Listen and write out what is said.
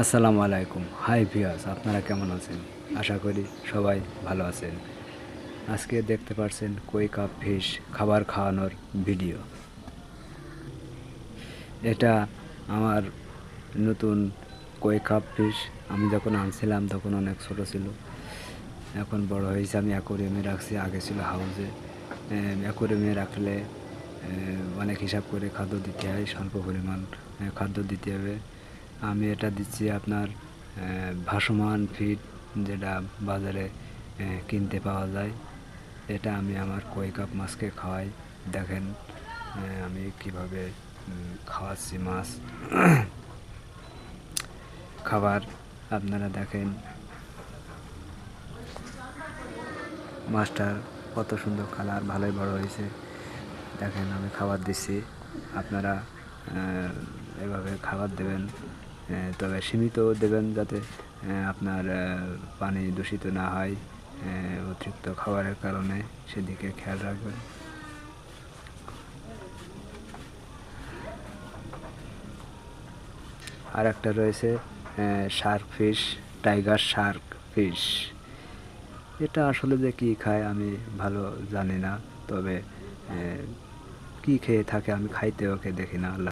আসসালামু আলাইকুম। হাই ভিয়াস আপনারা কেমন আছেন? আশা করি সবাই ভালো আছেন। আজকে দেখতে পাচ্ছেন কই কাপ ফিশ খাবার খাওয়ানোর ভিডিও এটা আমার নতুন কই কাপ ফিশ আমি যখন আনছিলাম, তখন অনেক ছোট ছিল। এখন বড় হয়েছে, আমি অ্যাকোরিয়ামে রাখছি। আগে ছিল হাউসে অ্যাকোরিয়ামে রাখলে অনেক হিসাব করে খাদ্য দিতে হয়, স্বল্প পরিমাণ খাদ্য দিতে হবে। আমি এটা দিচ্ছি আপনার ভাসমান ফিড যেটা বাজারে কিনতে পাওয়া যায়। এটা আমি আমার কই কাপ মাছকে খাওয়াই। দেখেন আমি কীভাবে খাওয়াচ্ছি মাছ। খাবার আপনারা দেখেন, মাছটার কত সুন্দর কালার, ভালোই বড় হয়েছে। দেখেন, আমি খাবার দিচ্ছি। আপনারা এভাবে খাবার দেবেন। তবে সীমিত দেবেন যাতে আপনার পানি দূষিত না হয় আহ, অতিরিক্ত খাবারের কারণে সেদিকে খেয়াল রাখবেন। আর একটা রয়েছে shark fish tiger shark fish. এটা আসলে যে কী খায় আমি ভালো জানি না তবে কি খেয়ে থাকে আমি খাইতে ওকে দেখি না